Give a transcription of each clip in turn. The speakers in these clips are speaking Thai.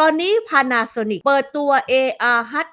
ตอนนี้ Panasonic เปิดตัว AR HUD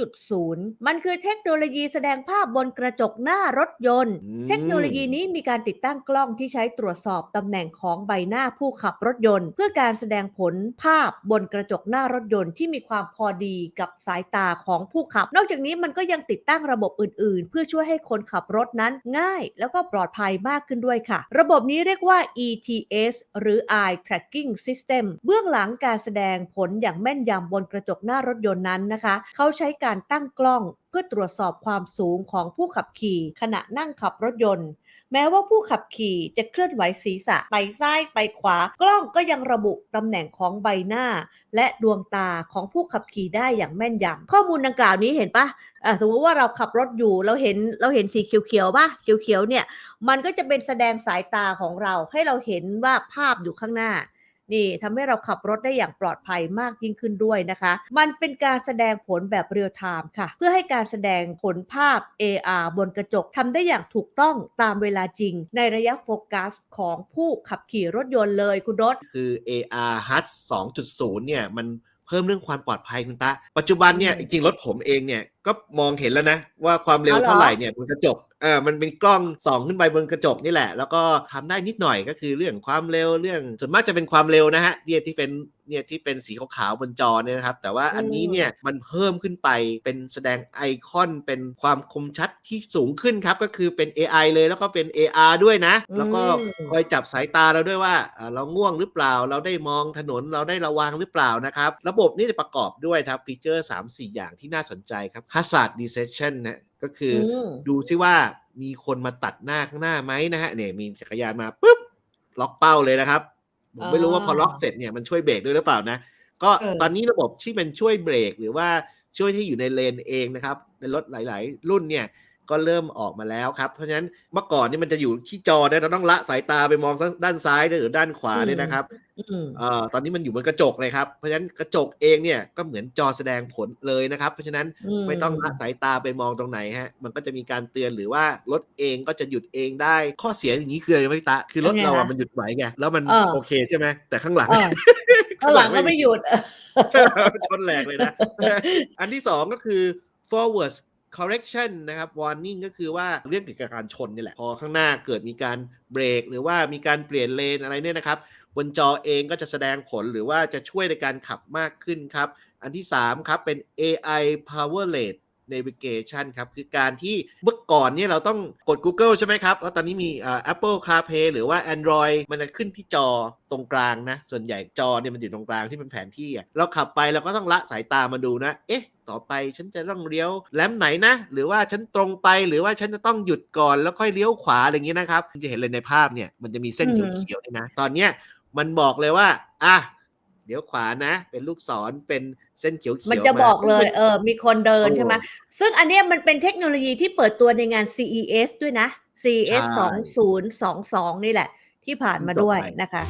2.0 มันคือเทคโนโลยีแสดงภาพบนกระจกหน้ารถยนต์อืมเทคโนโลยีนี้มีการติดตั้งกล้องที่ใช้ตรวจสอบตำแหน่งของใบหน้าผู้ขับรถยนต์ เพื่อการแสดงผลภาพบนกระจกหน้ารถยนต์ที่มีความพอดีกับสายตาของผู้ขับ นอกจากนี้มันก็ยังติดตั้งระบบอื่น ๆ เพื่อช่วยให้คนขับรถนั้นง่าย แล้วก็ปลอดภัยมากขึ้นด้วยค่ะ ระบบนี้เรียกว่า ETS หรือ Eye Tracking System เบื้องหลังการแสดงผลอย่างแม่นยำบนกระจกหน้ารถยนต์นั้นนะคะเขาใช้การตั้งกล้องเพื่อตรวจสอบความสูงของผู้ขับขี่ ขณะนั่งขับรถยนต์ แม้ว่าผู้ขับขี่จะเคลื่อนไหวศีรษะไปซ้ายไปขวา กล้องก็ยังระบุตำแหน่งของใบหน้า และดวงตาของผู้ขับขี่ได้อย่างแม่นยำข้อมูลดังกล่าวนี้เห็นปะสมมติว่าเราขับรถอยู่เราเห็นเราเห็นสีเขียวๆปะเขียวๆเนี่ย มันก็จะเป็นแสดงสายตาของเราให้เราเห็นว่าภาพอยู่ข้างหน้า นี่ทำให้เราขับรถได้อย่างปลอดภัยมากยิ่งขึ้นด้วยนะคะ มันเป็นการแสดงผลแบบเรียลไทม์ค่ะ เพื่อให้การแสดงผลภาพ AR บนกระจกทำได้อย่างถูกต้องตามเวลาจริง ในระยะโฟกัสของผู้ขับขี่รถยนต์เลยคุณรถคือ AR HUD 2.0 เนี่ยมันเพิ่มเรื่องความปลอดภัยคุณตา ปัจจุบันเนี่ยอืจมริงๆรถผมเองเนี่ย ก็มองเห็นแล้วนะ ว่าความเร็วอ๋อเหรอเท่าไหร่เนี่ยบนกระจกเออมันเป็นกล้องส่องขึ้นไปบนกระจกนี่แหละ แล้วก็ทำได้นิดหน่อยก็คือเรื่องความเร็วเรื่องส่วนมากจะเป็นความเร็วนะฮะเนี่ยที่เป็นเนี่ยที่เป็นสีขาวๆบนจอเนี่ยนะครับ แต่ว่าอันนี้เนี่ยมันเพิ่มขึ้นไปเป็นแสดงไอคอนเป็นความคมชัดที่สูงขึ้นครับ ก็คือเป็น AI เลยแล้วก็เป็น AR ด้วยนะ แล้วก็อืมคอยจับสายตาเราด้วยว่าเอ่อเราง่วงหรือเปล่า เราได้มองถนนเราได้ระวังหรือเปล่านะครับ ระบบนี้จะประกอบด้วยครับฟีเจอร์ 3-4 อย่างที่น่าสนใจครับ Hazard Detection นะก็คืออมดูซิว่ามีคนมาตัดหน้าข้างหน้าไหมนะฮะเนี่ยมีจักรยานมาปุ๊บล็อกเป้าเลยนะครับ ผมไม่รู้ว่าพอล็อกเสร็จเนี่ยมันช่วยเบรกด้วยหรือเปล่านะ ก็เออตอนนี้ระบบที่เป็นช่วยเบรกหรือว่าช่วยที่อยู่ในเลนเองนะครับในรถหลาย ๆ รุ่นเนี่ยก็เริ่มออกมาแล้วครับ เพราะฉะนั้นเมื่อก่อนนี่มันจะอยู่ที่จอเนี่ยเราต้องละสายตาไปมองด้านซ้ายหรือด้านขวาเนี่ยนะครับอืม เอ่อตอนนี้มันอยู่บนกระจกเลยครับ เพราะฉะนั้นกระจกเองเนี่ยก็เหมือนจอแสดงผลเลยนะครับ เพราะฉะนั้นอืมไม่ต้องละสายตาไปมองตรงไหนฮะ มันก็จะมีการเตือนหรือว่ารถเองก็จะหยุดเองได้ ข้อเสียอย่างนี้คืออะไรไหมพี่ตะคือรถเป็นไงเราอะคะมันหยุดไหวไง แล้วมันเออโอเคใช่ไหม แต่ข้างหลังเออข้างหลังก็ไม่หยุดชนแหลกเลยนะ อันที่สองก็คือ forward correction นะครับ warning ก็คือว่าเรื่องเกี่ยวกับการชนนี่แหละ พอข้างหน้าเกิดมีการเบรก หรือว่ามีการเปลี่ยนเลนอะไรเนี่ยนะครับ บนจอเองก็จะแสดงผลหรือว่าจะช่วยในการขับมากขึ้นครับ อันที่ 3 ครับ เป็น AI powerless navigation ครับ คือการที่เมื่อก่อนเนี่ยเราต้องกด Google ใช่ไหมครับ แล้วตอนนี้มี Apple CarPlay หรือว่า Android มันจะขึ้นที่จอตรงกลางนะ ส่วนใหญ่จอเนี่ยมันอยู่ตรงกลางที่เป็นแผนที่เราขับไปเราก็ต้องละสายตามาดูนะ เอ๊ะ ต่อไปฉันจะต้องเลี้ยวแหลมไหนนะ หรือว่าฉันตรงไปหรือว่าฉันจะต้องหยุดก่อนแล้วค่อยเลี้ยวขวาอะไรอย่างนี้นะครับคุณจะเห็นเลยในภาพเนี่ยมันจะมีเส้นอืมเขียวๆเนี่ยนะ ตอนเนี้ยมันบอกเลยว่าอะเดี๋ยวขวานะ เป็นลูกศรเป็นเส้นเขียวๆมันจะบอกเลยมาเออมีคนเดินโอ้ใช่ไหมซึ่งอันเนี้ยมันเป็นเทคโนโลยีที่เปิดตัวในงาน CES ด้วยนะ CES ใช่2022 นี่แหละ ที่ผ่านมาด้วยจบไปนะคะ